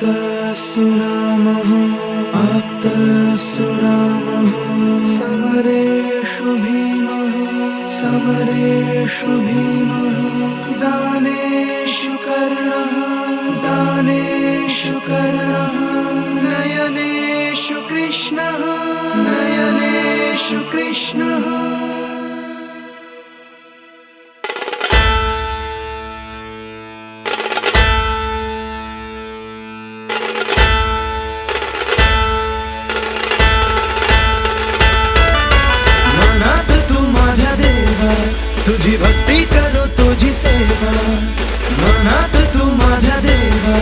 आप्तसुरामः आप्तसुरामः। समरेषु भीमः समरेषु भीमः। दानेषु कर्णः दानेषु कर्णः। नयनेषु कृष्णः नयनेषु कृष्णः तुझी भक्ती करू तुझी सेवा. मनात तू माझ्या देवा.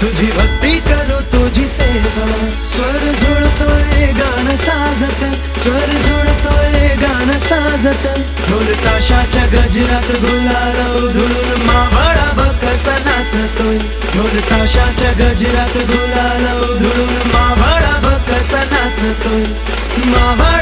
तुझी भक्ती करू तुझी सेवा. स्वर झुळतोय गाणं साजत. स्वर झुळतोय गाणं साजत. ढोल ताशाच्या गजरात गुलारव धुळून मावळा बकसा नाचतोय ढोल ताशाच्या गजरात गुलारव धुळून मावळा बकसा नाचतोय मावळा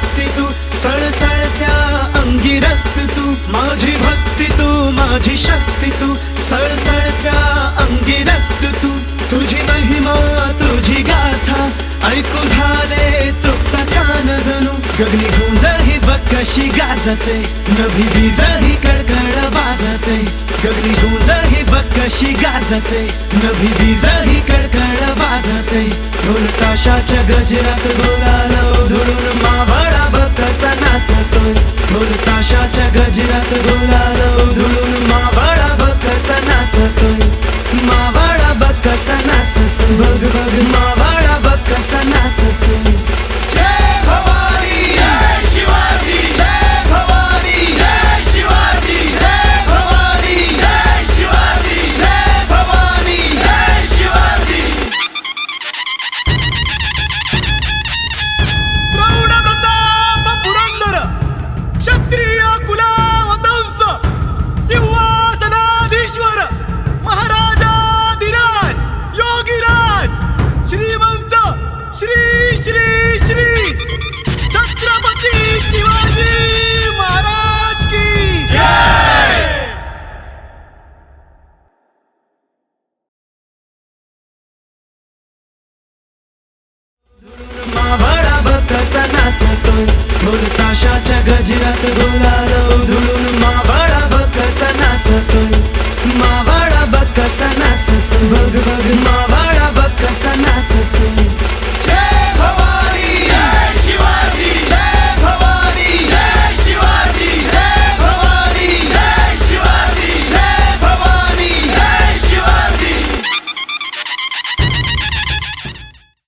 भक्ती तू सळसळत्या अंगी रक्त तू माझी भक्ती तू माझी शक्ती तू सळसळत्या अंगी रक्त तू तुझी महिमा तुझी गाथा ऐकू झाले तृप्त कान जणू गगनी गुंज ही बघ गाजते नभी विज ही कडकड वाजते गगनी गुंज ही बघ गाजते नभी विज ही कडकड वाजते ढोल ताशाच्या गजरात बोलालो धुळून भडा भक्त सणाचा तोय ढोल ताशाच्या गजरात गोलाल धुळून मा भडा भक्त सणाचा